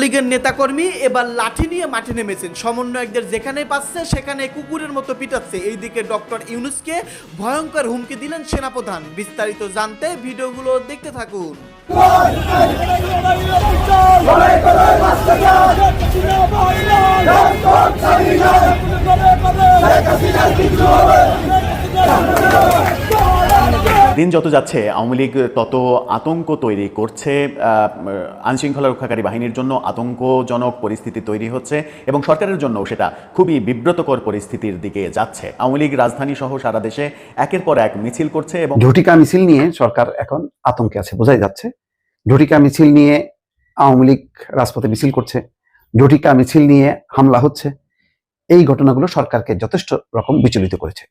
ছাত্রলীগের নেতাকর্মী এবার লাঠি নিয়ে মাঠে নেমেছেন সমন্বয়কদের যেখানে পাচ্ছে সেখানে কুকুরের মতো পিটাচ্ছে এইদিকে ডক্টর ইউনুসকে ভয়ঙ্কর হুমকি দিলেন সেনাপ্রধান বিস্তারিত জানতে ভিডিওগুলো দেখতে থাকুন দিন যত যাচ্ছে, আওয়ামী লীগ তত আতঙ্ক তৈরি করছে আইন শৃঙ্খলা রক্ষাকারী বাহিনীর জন্য আতঙ্কজনক পরিস্থিতি তৈরি হচ্ছে এবং সরকারের জন্য সেটা খুবই বিব্রতকর পরিস্থিতির দিকে যাচ্ছে। আওয়ামী লীগ রাজধানী সহ সারা দেশে একের পর এক মিছিল করছে এবং ঝটিকা মিছিল নিয়ে সরকার এখন আতঙ্কে আছে, বোঝাই যাচ্ছে। ঝটিকা মিছিল নিয়ে আওয়ামী লীগ রাজপথে মিছিল করছে ঝটিকা মিছিল নিয়ে হামলা হচ্ছে। এই ঘটনাগুলো সরকারকে যথেষ্ট রকম বিচলিত করেছে।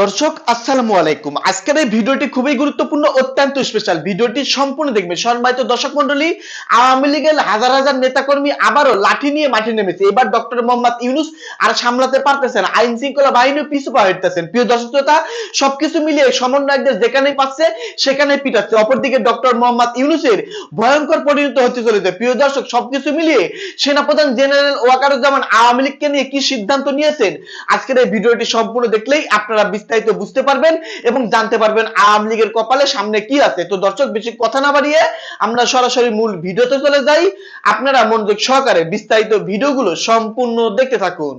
দর্শক, আসসালামু আলাইকুম। আজকের এই ভিডিওটি খুবই গুরুত্বপূর্ণ, অত্যন্ত স্পেশাল ভিডিওটি সম্পূর্ণ দেখবেন। সম্মানিত দর্শক মন্ডলী আওয়ামী লীগের হাজার হাজার নেতাকর্মী আবারও লাঠি নিয়ে মাঠে নেমেছে। এবার ডক্টর মোহাম্মদ ইউনুস আর সামলাতে পারতেছেন আইন শৃঙ্খলা বাহিনী পিছু পা হইতেছেন প্রিয় দর্শক শ্রোতা, সবকিছু মিলিয়ে সমন্বয়কদের যেখানে পাচ্ছে সেখানে পিটাচ্ছে। অপরদিকে ডক্টর মোহাম্মদ ইউনুসের ভয়ঙ্কর পরিণত হতে চলেছে। প্রিয় দর্শক, সবকিছু মিলিয়ে সেনাপ্রধান জেনারেল ওয়াকারুজ্জামান আওয়ামী লীগকে নিয়ে কি সিদ্ধান্ত নিয়েছেন। আজকের এই ভিডিওটি সম্পূর্ণ দেখলেই আপনারা বিস্তারিত বুঝতে পারবেন এবং জানতে পারবেন আওয়ামী লীগের কপালে সামনে কি আছে। তো দর্শক, বেশি কথা না বাড়িয়ে আমরা সরাসরি মূল ভিডিওতে চলে যাই। আপনারা মনোযোগ সহকারে বিস্তারিত ভিডিওগুলো সম্পূর্ণ দেখতে থাকুন।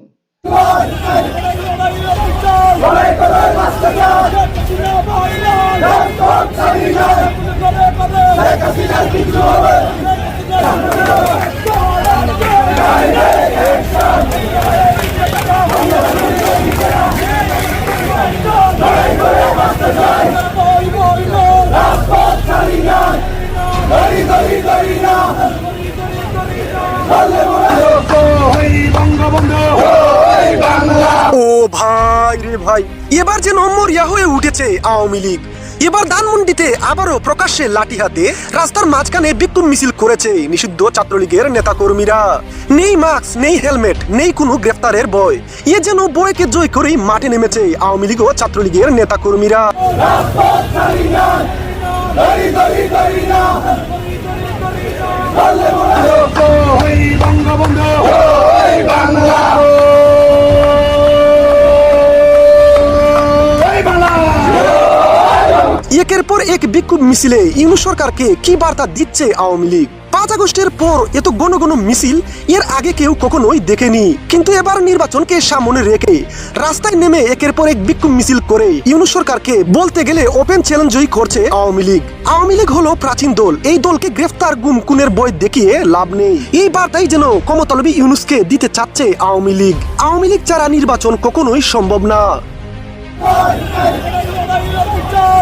ও ভাই রে ভাই এবার যে নম্বর ইয়া হয়ে উঠেছে আওয়ামী লীগ। এবার ধানমন্ডিতে আবারও প্রকাশ্যে লাঠি হাতে রাস্তার মাঝখানে বিক্ষোভ মিছিল করেছে নিষিদ্ধ ছাত্রলীগের নেতাকর্মীরা। নেই মাস্ক, নেই হেলমেট, নেই কোনো গ্রেফতারের বয় এ যেন বয়কে জয় করেই মাঠে নেমেছে আওয়ামী লীগ ও ছাত্রলীগের নেতাকর্মীরা। বিক্ষোভ মিছিলে ইউনু সরকারকে কি বার্তা দিচ্ছে আওয়ামী লীগ? পাঁচ আগস্টের পর এত গণ ঘন মিছিল, এর আগে কেউ কখনোই দেখেনি। কিন্তু এবার নির্বাচনকে সামনে রেখে রাস্তায় নেমে একের পর এক বিক্ষোভ মিছিল করে ইউনু সরকারকে বলতে গেলে ওপেন চ্যালেঞ্জই করছে আওয়ামী লীগ। আওয়ামী লীগ হলো প্রাচীন দল। এই দলকে গ্রেফতার গুম কুনের বই দেখিয়ে লাভ নেই। এই বার্তাই যেন কমতলবী ইউনুসকে দিতে চাচ্ছে আওয়ামী লীগ। আওয়ামী লীগ ছাড়া নির্বাচন কখনোই সম্ভব না।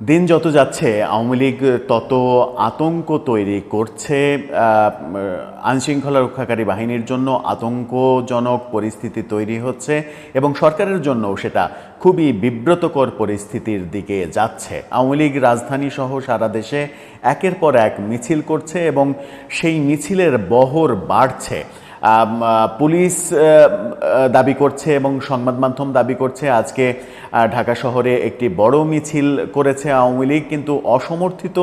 দিন যত যাচ্ছে, আওয়ামী লীগ তত আতঙ্ক তৈরি করছে আইন শৃঙ্খলা রক্ষাকারী বাহিনীর জন্য আতঙ্কজনক পরিস্থিতি তৈরি হচ্ছে এবং সরকারের জন্য সেটা খুবই বিব্রতকর পরিস্থিতির দিকে যাচ্ছে। আওয়ামী লীগ রাজধানী সহ সারা দেশে একের পর এক মিছিল করছে এবং সেই মিছিলের বহর বাড়ছে। পুলিশ দাবি করছে এবং সংবাদ মাধ্যম দাবি করছে। আজকে ঢাকা শহরে একটি বড় মিছিল করেছে আওয়ামী লীগ, কিন্তু অসমর্থিত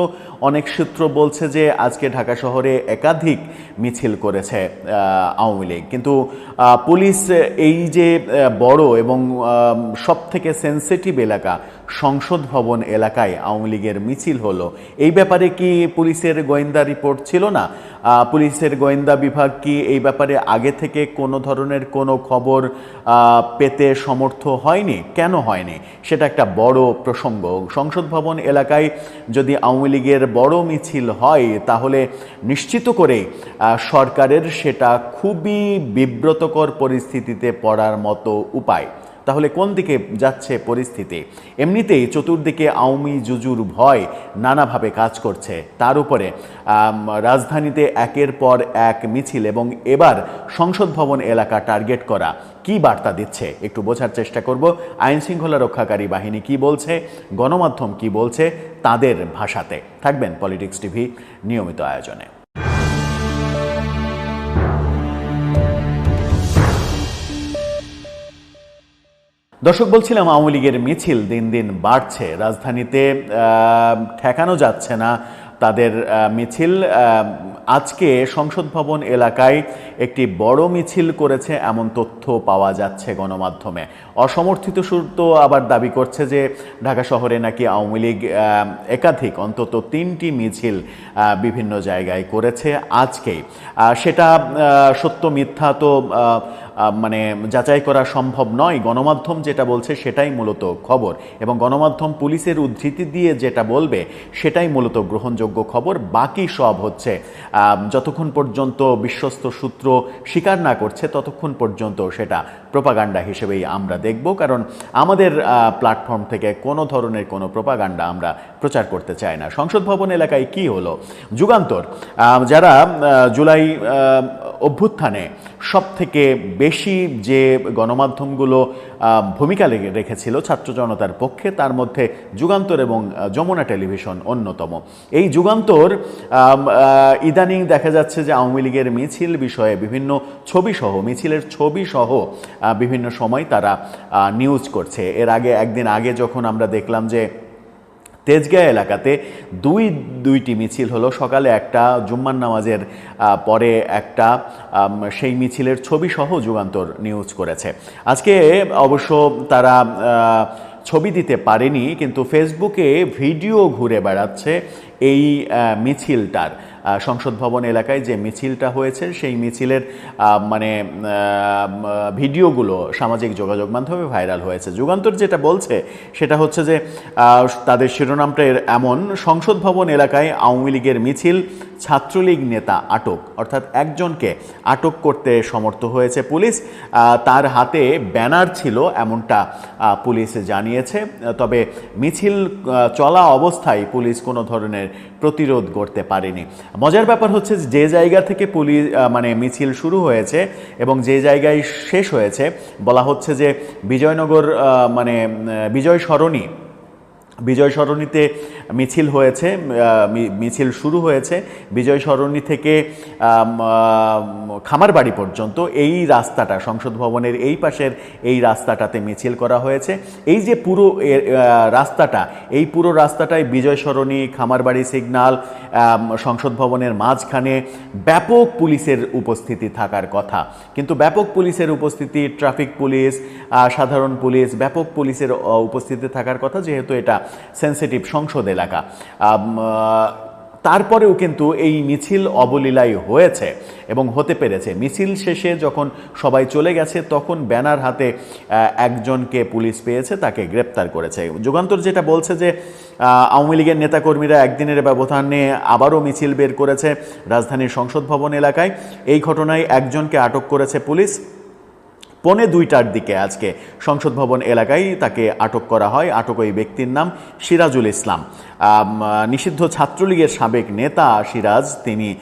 অনেক সূত্র বলছে যে আজকে ঢাকা শহরে একাধিক মিছিল করেছে আওয়ামী লীগ। কিন্তু পুলিশ এই যে বড় এবং সব থেকে সেন্সিটিভ এলাকা, সংসদ ভবন এলাকায় আওয়ামী লীগের মিছিল হলো। এই ব্যাপারে কি পুলিশের গোয়েন্দা রিপোর্ট ছিল না? পুলিশের গোয়েন্দা বিভাগ কি এই ব্যাপারে আগে থেকে কোনো ধরনের কোনো খবর পেতে সমর্থ হয়নি? কেন হয়নি? সেটা একটা বড় প্রসঙ্গ। সংসদ ভবন এলাকায় যদি আওয়ামী লীগের বড় মিছিল হয়, তাহলে নিশ্চিত করে সরকারের সেটা খুবই বিব্রতকর পরিস্থিতিতে পড়ার মতো উপায়। তাহলে কোন দিকে যাচ্ছে পরিস্থিতি? এমনিতেই চতুর্দিকে আওয়ামী জুজুর ভয় নানাভাবে কাজ করছে। তার উপরে রাজধানীতে একের পর এক মিছিল এবং এবার সংসদ ভবন এলাকা টার্গেট করা। কি বার্তা দিচ্ছে? একটু বোঝার চেষ্টা করব। আইন শৃঙ্খলা রক্ষাকারী বাহিনী কি বলছে? গণমাধ্যম কি বলছে? তাদের ভাষাতে। থাকবেন পলিটিক্স টিভি নিয়মিত আয়োজনে। দর্শক, বলছিলাম আওয়ামী লীগের মিছিল দিন দিন বাড়ছে। রাজধানীতে ঠেকানো যাচ্ছে না তাদের মিছিল। আজকে সংসদ ভবন এলাকায় একটি বড় মিছিল করেছে এমন তথ্য পাওয়া যাচ্ছে গণমাধ্যমে। অসমর্থিত তো আবার দাবি করছে যে ঢাকা শহরে নাকি আওয়ামী লীগ একাধিক, অন্তত তিনটি মিছিল বিভিন্ন জায়গায় করেছে আজকেই। সেটা সত্য মিথ্যা তো মানে যাচাই করা সম্ভব নয়। গণমাধ্যম যেটা বলছে সেটাই মূলত খবর। এবং গণমাধ্যম পুলিশের উদ্ধৃতি দিয়ে যেটা বলবে, সেটাই মূলত গ্রহণযোগ্য খবর। বাকি সব হচ্ছে যতক্ষণ পর্যন্ত বিশ্বস্ত সূত্র স্বীকার না করছে, ততক্ষণ পর্যন্ত সেটা প্রোপাগান্ডা হিসেবেই আমরা দেখব। কারণ আমাদের প্ল্যাটফর্ম থেকে কোনো ধরনের কোনো প্রোপাগান্ডা আমরা প্রচার করতে চাই না। সংসদ ভবন এলাকায় কি হলো? যুগান্তর যারা জুলাই অভ্যুত্থানে সব থেকে বেশি যে গণমাধ্যমগুলো ভূমিকা রেখেছিল ছাত্র জনতার পক্ষে, তার মধ্যে যুগান্তর এবং যমুনা টেলিভিশন অন্যতম। এই যুগান্তর ইদানিং দেখা যাচ্ছে যে আওয়ামী লীগের মিছিল বিষয়ে বিভিন্ন ছবি সহ মিছিলের ছবি সহ বিভিন্ন সময় তারা নিউজ করছে। এর আগে, একদিন আগে যখন আমরা দেখলাম যে তেজগাঁ এলাকাতে দুই, দুইটি মিছিল হলো। সকালে একটা জুম্মান নামাজের পরে একটা সেই মিছিলের ছবি সহ যুগান্তর নিউজ করেছে। আজকে অবশ্য তারা ছবি দিতে পারেনি, কিন্তু ফেসবুকে ভিডিও ঘুরে বেড়াচ্ছে এই মিছিলটার। সংসদ ভবন এলাকায় যে মিছিলটা হয়েছে, সেই মিছিলের মানে ভিডিওগুলো সামাজিক যোগাযোগ মাধ্যমে ভাইরাল হয়েছে। যুগান্তর যেটা বলছে, সেটা হচ্ছে যে তাদের শিরোনামটা এমন, সংসদ ভবন এলাকায় আওয়ামী লীগের মিছিল, ছাত্রলীগ নেতা আটক, অর্থাৎ একজনকে আটক করতে সমর্থ হয়েছে পুলিশ। তার হাতে ব্যানার ছিল এমনটা পুলিশ জানিয়েছে। তবে মিছিল চলা অবস্থায় পুলিশ কোনো ধরনের প্রতিরোধ করতে পারেনি। মজার ব্যাপার হচ্ছে যে জায়গা থেকে পুলিশ মানে মিছিল শুরু হয়েছে এবং যে জায়গায় শেষ হয়েছে, বলা হচ্ছে যে বিজয়নগর মানে বিজয় সরণি বিজয় সরণিতে মিছিল হয়েছে মিছিল শুরু হয়েছে বিজয় সরণি থেকে খামারবাড়ি পর্যন্ত এই রাস্তাটা সংসদ ভবনের এই পাশের এই রাস্তাটাতে মিছিল করা হয়েছে। এই যে পুরো রাস্তাটা এই পুরো রাস্তাটায় বিজয় সরণি খামারবাড়ি সিগন্যাল আম, সংসদ ভবনের মাঝখানে ব্যাপক পুলিশের উপস্থিতি থাকার কথা। কিন্তু ব্যাপক পুলিশের উপস্থিতি ট্রাফিক পুলিশ সাধারণ পুলিশ ব্যাপক পুলিশের উপস্থিতি থাকার কথা যেহেতু এটা সেন্সিটিভ সংসদ এলাকা। তারপরেও কিন্তু এই মিছিল অবলীলায় হয়েছে এবং হতে পেরেছে। মিছিল শেষে যখন সবাই চলে গেছে, তখন ব্যানার হাতে একজনকে পুলিশ পেয়েছে, তাকে গ্রেপ্তার করেছে। যুগান্তর যেটা বলছে যে আওয়ামী লীগের নেতাকর্মীরা একদিনের ব্যবধানে আবারও মিছিল বের করেছে রাজধানীর সংসদ ভবন এলাকায়। এই ঘটনায় একজনকে আটক করেছে পুলিশ। পৌনে দুইটার দিকে আজকে সংসদ ভবন এলাকায় তাকে আটক করা হয়। আটক ওই ব্যক্তির নাম সিরাজুল ইসলাম। নিষিদ্ধ ছাত্রলীগের সাবেক নেতা সিরাজ, তিনি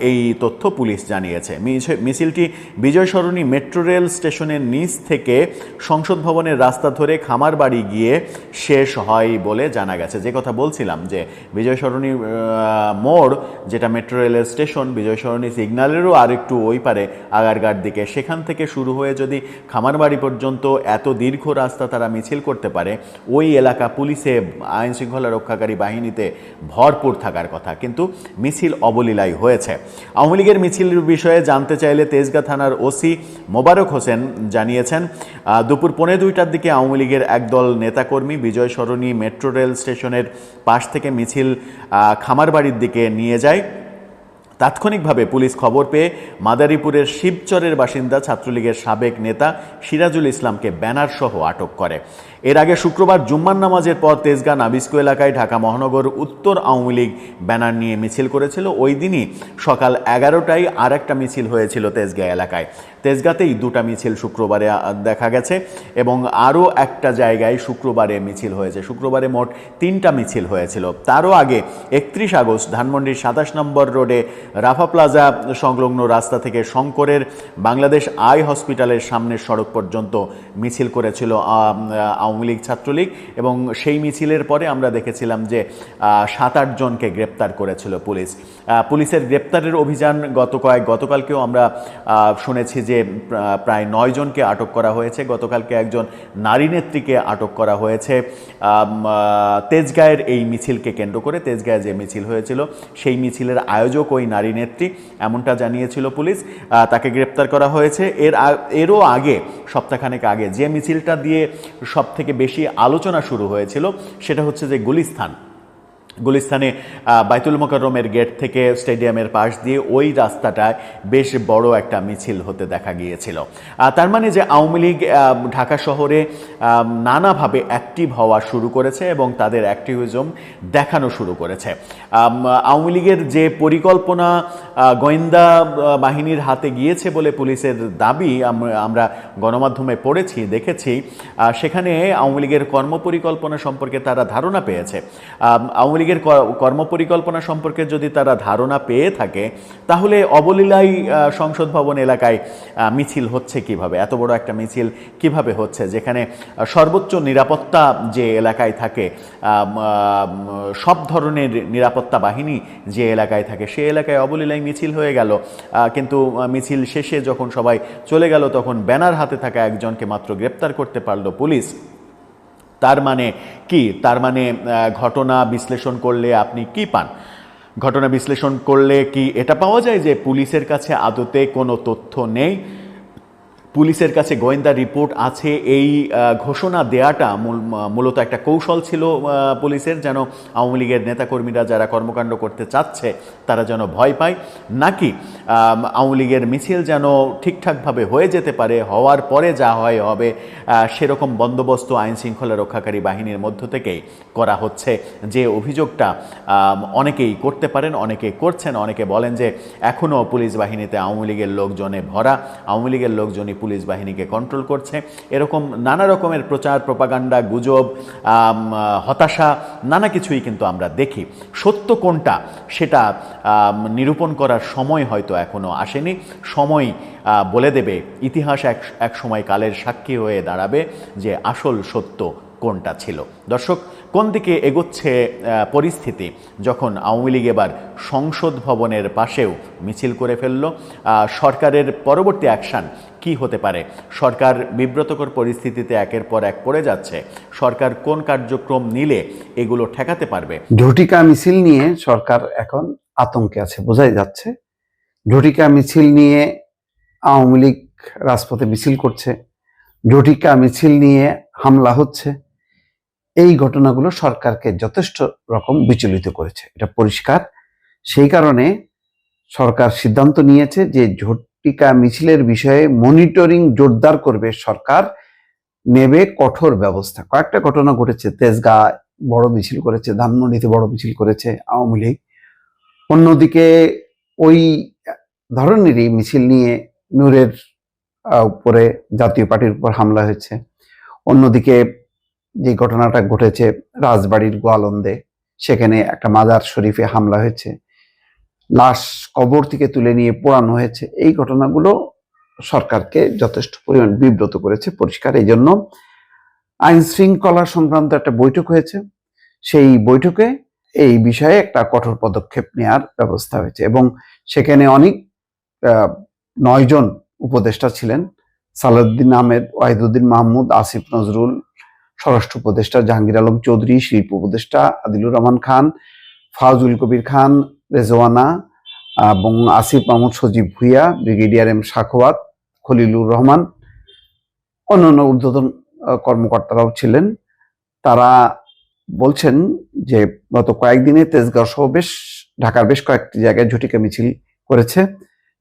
এই তথ্য পুলিশ জানিয়েছে। মিছ- মিছিলটি বিজয় সরণি মেট্রো রেল স্টেশনের নিচ থেকে সংসদ ভবনের রাস্তা ধরে খামারবাড়ি গিয়ে শেষ হয় বলে জানা গেছে। যে কথা বলছিলাম যে বিজয় সরণি মোড়, যেটা মেট্রো রেলের স্টেশন, বিজয় সরণি সিগন্যালেরও আরেকটু ওই পারে আগারগার দিকে, সেখান থেকে শুরু হয়ে যদি খামারবাড়ি পর্যন্ত এত দীর্ঘ রাস্তা তারা মিছিল করতে পারে, ওই এলাকা পুলিশে আইন শৃঙ্খলা রক্ষাকারী বাহিনীতে ভরপুর থাকার কথা। কিন্তু মিছিল অবলীলায় হয়েছে। আওয়ামী লীগের মিছিলের বিষয়ে জানতে চাইলে তেজগাঁ থানার ওসি মোবারক হোসেন জানিয়েছেন দুপুর পৌনে দুইটার দিকে আওয়ামী লীগের একদল নেতাকর্মী বিজয় সরণি মেট্রো রেল স্টেশনের পাশ থেকে মিছিল খামারবাড়ির দিকে নিয়ে যায়। তাৎক্ষণিকভাবে পুলিশ খবর পেয়ে মাদারীপুরের শিবচরের বাসিন্দা ছাত্রলীগের সাবেক নেতা সিরাজুল ইসলামকে ব্যানার সহ আটক করে। এর আগে শুক্রবার জুম্মান নামাজের পর তেজগাঁ নাবিস্কো এলাকায় ঢাকা মহানগর উত্তর আওয়ামী লীগ ব্যানার নিয়ে মিছিল করেছিল। ওই দিনই সকাল এগারোটায় আর একটা মিছিল হয়েছিল তেজগাঁ এলাকায়। তেজগাঁতেই দুটা মিছিল শুক্রবারে দেখা গেছে এবং আরও একটা জায়গায় শুক্রবারে মিছিল হয়েছে। শুক্রবারে মোট তিনটা মিছিল হয়েছিল। তারও আগে একত্রিশ আগস্ট ধানমন্ডির সাতাশ নম্বর রোডে রাফা প্লাজা সংলগ্ন রাস্তা থেকে শঙ্করের বাংলাদেশ আই হসপিটালের সামনের সড়ক পর্যন্ত মিছিল করেছিল আওয়ামী লীগ ছাত্রলীগ এবং সেই মিছিলের পরে আমরা দেখেছিলাম যে সাত আট জনকে গ্রেপ্তার করেছিল পুলিশ। পুলিশের গ্রেপ্তারের অভিযান গত কয়েক, গতকালকেও আমরা শুনেছি যে প্রা- প্রায় নয়জনকে আটক করা হয়েছে, গতকালকে একজন নারী নেত্রীকে আটক করা হয়েছে। তেজগাঁয়ের এই মিছিলকে কেন্দ্র করে, তেজগাঁয়ে যে মিছিল হয়েছিল, সেই মিছিলের আয়োজক ওই নারী নেত্রী, এমনটা জানিয়েছিল পুলিশ। তাকে গ্রেপ্তার করা হয়েছে। এর এরও আগে, সপ্তাহখানেক আগে, যে মিছিলটা দিয়ে সব থেকে বেশি আলোচনা শুরু হয়েছিল, সেটা হচ্ছে যে গুলিস্তান গুলিস্তানে বাইতুল মোকাররমের গেট থেকে স্টেডিয়ামের পাশ দিয়ে ওই রাস্তাটায় বেশ বড় একটা মিছিল হতে দেখা গিয়েছিল। তার মানে যে আওয়ামী লীগ ঢাকা শহরে নানাভাবে অ্যাক্টিভ হওয়া শুরু করেছে এবং তাদের অ্যাক্টিভিজম দেখানো শুরু করেছে। আওয়ামী লীগের যে পরিকল্পনা গোয়েন্দা বাহিনীর হাতে গিয়েছে বলে পুলিশের দাবি আমরা গণমাধ্যমে পড়েছি, দেখেছি সেখানে আওয়ামী লীগের কর্মপরিকল্পনা সম্পর্কে তারা ধারণা পেয়েছে। আওয়ামী লীগের কর্মপরিকল্পনা সম্পর্কে যদি তারা ধারণা পেয়ে থাকে, তাহলে অবলীলাই সংসদ ভবন এলাকায় মিছিল হচ্ছে কীভাবে? এত বড় একটা মিছিল কীভাবে হচ্ছে? যেখানে সর্বোচ্চ নিরাপত্তা যে এলাকায় থাকে সব ধরনের নিরাপত্তা বাহিনী যে এলাকায় থাকে, সে এলাকায় অবলীলাই মিছিল হয়ে গেল। কিন্তু মিছিল শেষে যখন সবাই চলে গেল, তখন ব্যানার হাতে থাকা একজনকে মাত্র গ্রেপ্তার করতে পারল পুলিশ। তার মানে কি? তার মানে ঘটনা বিশ্লেষণ করলে আপনি কি পান? ঘটনা বিশ্লেষণ করলে কি এটা পাওয়া যায় যে পুলিশের কাছে আদতে কোনো তথ্য নেই? পুলিশের কাছে গোয়েন্দা রিপোর্ট আছে। এই ঘোষণা দেয়াটা মূল- মূলত একটা কৌশল ছিল পুলিশের যেন আওয়ামী লীগের নেতাকর্মীরা যারা কর্মকাণ্ড করতে চাচ্ছে, তারা যেন ভয় পায়। নাকি আওয়ামী লীগের মিছিল যেন ঠিকঠাকভাবে হয়ে যেতে পারে, হওয়ার পরে যা হয় হবে সেরকম বন্দোবস্ত আইন শৃঙ্খলা রক্ষাকারী বাহিনীর মধ্য থেকেই করা হচ্ছে। যে অভিযোগটা অনেকেই করতে পারেন, অনেকে করছেন, অনেকে বলেন যে এখনও পুলিশ বাহিনীতে আওয়ামী লীগের লোকজনে ভরা। আওয়ামী লীগের লোকজনই পুলিশ বাহিনীকে কন্ট্রোল করছে। এরকম নানা রকমের প্রচার প্রপাগান্ডা গুজব হতাশা, নানা কিছুই কিন্তু আমরা দেখি। সত্য কোনটা সেটা নিরূপণ করার সময় হয়তো এখনও আসেনি। সময় বলে দেবে। ইতিহাস এক এক সময় কালের সাক্ষী হয়ে দাঁড়াবে যে আসল সত্য কোনটা ছিল। দর্শক, কোন দিকে এগোচ্ছে পরিস্থিতি? যখন আওয়ামী লীগ এবার সংসদ ভবনের পাশেও মিছিল করে ফেলল সরকারের পরবর্তী অ্যাকশন কি হতে পারে? সরকার বিব্রতকর পরিস্থিতিতে একের পর এক পড়ে যাচ্ছে। সরকার কোন কার্যক্রম নিলে এগুলো ঠেকাতে পারবে? ঝটিকা মিছিল নিয়ে সরকার এখন আতঙ্কে আছে, বোঝাই যাচ্ছে। ঝটিকা মিছিল নিয়ে আওয়ামী লীগ রাজপথে মিছিল করছে। ঝটিকা মিছিল নিয়ে হামলা হচ্ছে। এই ঘটনাগুলো সরকারকে যথেষ্ট রকম বিচলিত করেছে। এটা পরিষ্কার। সেই কারণে সরকার সিদ্ধান্ত নিয়েছে যে ঝটিকা মিছিলের বিষয়ে মনিটরিং জোরদার করবে সরকার, নেবে কঠোর ব্যবস্থা। কয়েকটা ঘটনা ঘটেছে। তেজগা বড় মিছিল করেছে, ধানমন্ডিতে বড় মিছিল করেছে আওয়ামী লীগ। অন্যদিকে ওই ধরনেরই মিছিল নিয়ে নূরের উপরে জাতীয় পার্টির উপর হামলা হয়েছে। অন্যদিকে যে ঘটনাটা ঘটেছে রাজবাড়ির গোয়ালন্দে, সেখানে একটা মাজার শরীফে হামলা হয়েছে। লাশ কবর থেকে তুলে নিয়ে পোড়ানো হয়েছে। এই ঘটনাগুলো সরকারকে যথেষ্ট পরিমাণ বিব্রত করেছে পরিষ্কার। এই জন্য আইন শৃঙ্খলা সংক্রান্ত একটা বৈঠক হয়েছে। সেই বৈঠকে এই বিষয়ে একটা কঠোর পদক্ষেপ নেওয়ার ব্যবস্থা হয়েছে এবং সেখানে অনেক নয়জন উপদেষ্টা ছিলেন। সালাউদ্দিন আহমেদ, ওয়াহিদুদ্দিন মাহমুদ, আসিফ নজরুল, স্বরাষ্ট্র উপদেষ্টা জাহাঙ্গীর আলম চৌধুরী, শিল্প উপদেষ্টা আদিলুর রহমান খান, ফাউজুল কবির খান রেজওয়ানা, এবং আসিফ মাহমুদ, সজীব ভুইয়া, ব্রিগেডিয়ার এম সাখোয়াত খলিলুর রহমান, অন্যান্য ঊর্ধ্বতন কর্মকর্তারাও ছিলেন। তারা বলছেন যে গত কয়েকদিনে তেজগাঁও সহ বেশ, ঢাকার বেশ কয়েকটি জায়গায় ঝটিকা মিছিল করেছে।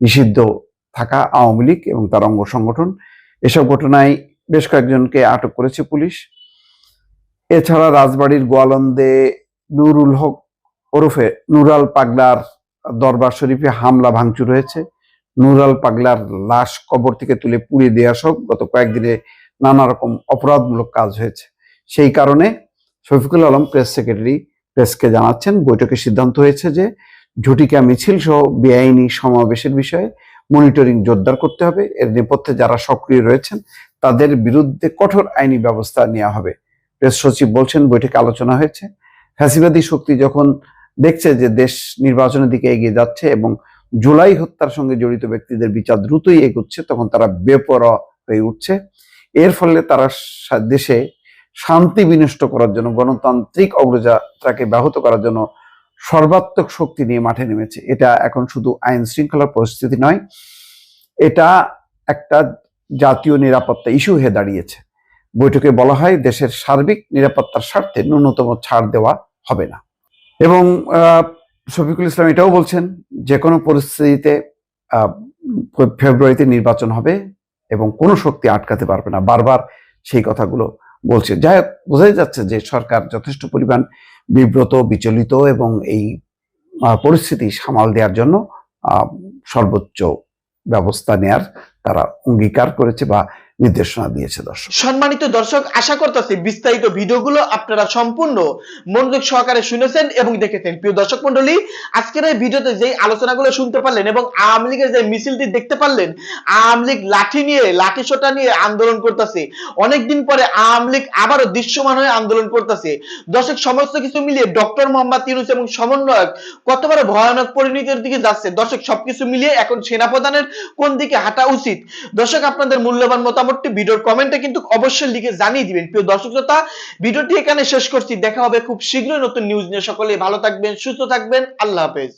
নিষিদ্ধ থাকা আওয়ামী লীগ এবং তার অঙ্গ সংগঠন। এসব ঘটনায় বেশ কয়েকজনকে আটক করেছে পুলিশ। এছাড়া রাজবাড়ির গোয়ালন্দে নুরুল হক ওরফে নুরাল পাগলার দরবার শরীফে হামলা, ভাঙচুর হয়েছে। নুরাল পাগলার লাশ কবর থেকে তুলে পুড়িয়ে দেওয়া সব গত কয়েকদিনে নানা রকম অপরাধমূলক কাজ হয়েছে। সেই কারণে শফিকুল আলম প্রেস সেক্রেটারি প্রেসকে জানাচ্ছেন বৈঠকে সিদ্ধান্ত হয়েছে যে ঝুটিকা মিছিল সহ বেআইনি সমাবেশের বিষয়ে মনিটরিং জোরদার করতে হবে। এর নেপথ্যে যারা সক্রিয় রয়েছেন, তাদের বিরুদ্ধে কঠোর আইনি ব্যবস্থা নেওয়া হবে। প্রেস সচিব বলছেন, বৈঠকে আলোচনা হয়েছে। ফ্যাসিবাদী শক্তি যখন দেখছে যে দেশ নির্বাচনের দিকে এগিয়ে যাচ্ছে এবং জুলাই হত্যার সঙ্গে জড়িত ব্যক্তিদের বিচার দ্রুতই এগোচ্ছে, তখন তারা বেপরোয়া হয়ে উঠছে। এর ফলে তারা দেশে শান্তি বিনষ্ট করার জন্য, গণতান্ত্রিক অগ্রযাত্রাকে ব্যাহত করার জন্য সর্বাত্মক শক্তি নিয়ে মাঠে নেমেছে। এটা এখন শুধু আইন শৃঙ্খলার পরিস্থিতি নয়, এটা একটা জাতীয় নিরাপত্তা ইস্যু হয়ে দাঁড়িয়েছে। বৈঠকে বলা হয়, দেশের সার্বিক নিরাপত্তার স্বার্থে ন্যূনতম ছাড় দেওয়া হবে না। এবং শফিকুল ইসলাম এটাও বলছেন যে কোনো পরিস্থিতিতে ফেব্রুয়ারিতে নির্বাচন হবে এবং কোনো শক্তি আটকাতে পারবে না। বারবার সেই কথাগুলো বলছে যাই হোক, বোঝাই যাচ্ছে যে সরকার যথেষ্ট পরিমাণ বিব্রত, বিচলিত এবং এই পরিস্থিতি সামাল দেওয়ার জন্য সর্বোচ্চ ব্যবস্থা নেয়ার তারা অঙ্গীকার করেছে বা নির্দেশনা দিয়েছে দর্শক। সম্মানিত দর্শক, আশা করতেছি বিস্তারিত ভিডিওগুলো আপনারা সম্পূর্ণ মনোযোগ সহকারে শুনেছেন এবং দেখেছেন। প্রিয় দর্শক মন্ডলী আজকের এই ভিডিওতে যে আলোচনাগুলো শুনতে পারলেন এবং আওয়ামী লীগের যে মিছিলটি দেখতে পারলেন, আওয়ামী লীগ লাঠি নিয়ে, লাঠি সোটা নিয়ে আন্দোলন করতেছে। অনেকদিন পরে আওয়ামী লীগ আবারও দৃশ্যমান হয়ে আন্দোলন করতেছে। দর্শক, সমস্ত কিছু মিলিয়ে ডক্টর মোহাম্মদ ইউনুস এবং সমন্বয়ক কত বড় ভয়ানক পরিণতির দিকে যাচ্ছে? দর্শক, সবকিছু মিলিয়ে এখন সেনাপ্রধানের কোন দিকে হাঁটা উচিত? দর্শক, আপনাদের মূল্যবান মতামতটি ভিডিওর কমেন্টে কিন্তু অবশ্যই লিখে জানিয়ে দিবেন। প্রিয় দর্শক শ্রোতা, ভিডিওটি এখানে শেষ করছি। দেখা হবে খুব শীঘ্রই নতুন নিউজ নিয়ে। সকলে ভালো থাকবেন, সুস্থ থাকবেন। আল্লাহ হাফেজ।